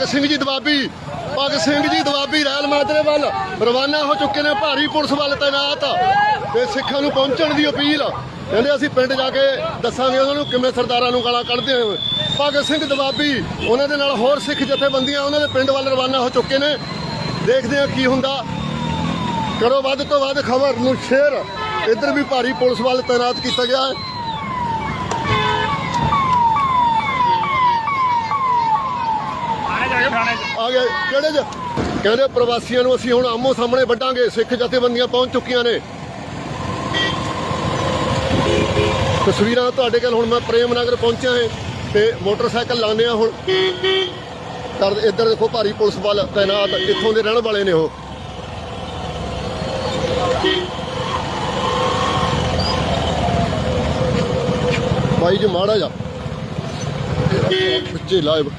ਭਗਤ ਸਿੰਘ ਜੀ ਦਵਾਬੀ ਭਗਤ ਸਿੰਘ ਜੀ ਦਵਾਬੀ ਰੈਲ ਮਾਜਰੇ ਵੱਲ ਰਵਾਨਾ ਹੋ ਚੁੱਕੇ ਨੇ ਭਾਰੀ ਪੁਲਿਸ ਵੱਲ ਤਾਇਨਾਤ ਤੇ ਸਿੱਖਾਂ ਨੂੰ ਪਹੁੰਚਣ ਦੀ ਅਪੀਲ। ਕਹਿੰਦੇ ਅਸੀਂ ਪਿੰਡ ਜਾ ਕੇ ਦੱਸਾਂਗੇ ਉਹਨਾਂ ਨੂੰ ਕਿਵੇਂ ਸਰਦਾਰਾਂ ਨੂੰ ਗਾਲਾਂ ਕੱਢਦੇ ਹੋਏ। ਭਗਤ ਸਿੰਘ ਦਵਾਬੀ ਉਹਨਾਂ ਦੇ ਨਾਲ ਹੋਰ ਸਿੱਖ ਜਥੇਬੰਦੀਆਂ ਉਹਨਾਂ ਦੇ ਪਿੰਡ ਵੱਲ ਰਵਾਨਾ ਹੋ ਚੁੱਕੇ ਨੇ। ਦੇਖਦੇ ਹਾਂ ਕੀ ਹੁੰਦਾ। ਕਰੋ ਵੱਧ ਤੋਂ ਵੱਧ ਖਬਰ ਨੂੰ ਸ਼ੇਅਰ ਇੱਧਰ ਵੀ ਭਾਰੀ ਪੁਲਿਸ ਵੱਲ ਤਾਇਨਾਤ ਕੀਤਾ ਗਿਆ ਹੈ ਆਣੇ ਜਾ ਕੇ ਥਾਣੇ 'ਚ। ਆ ਗਿਆ ਕਿਹੜੇ ਚ? ਕਹਿੰਦੇ ਪ੍ਰਵਾਸੀਆਂ ਨੂੰ ਅਸੀਂ ਹੁਣ ਆਮੋ ਸਾਹਮਣੇ ਵੱਢਾਂਗੇ। ਸਿੱਖ ਜਥੇਬੰਦੀਆਂ ਪਹੁੰਚ ਚੁੱਕੀਆਂ ਨੇ। ਤਸਵੀਰਾਂ ਤੁਹਾਡੇ ਕੋਲ ਹੁਣ ਮੈਂ ਪ੍ਰੇਮ ਨਗਰ ਪਹੁੰਚਿਆ ਹਾਂ ਤੇ ਮੋਟਰਸਾਈਕਲ ਲਾਉਂਦੇ ਆ ਹੁਣ। ਕਰ ਇੱਧਰ ਦੇਖੋ ਭਾਰੀ ਪੁਲਿਸ ਵੱਲ ਤਾਇਨਾਤ, ਇੱਥੋਂ ਦੇ ਰਹਿਣ ਵਾਲੇ ਨੇ ਉਹ। ਬਾਈ ਜੀ, ਮਾੜਾ ਜਾ ਬੱਚੇ ਲਾਈਵ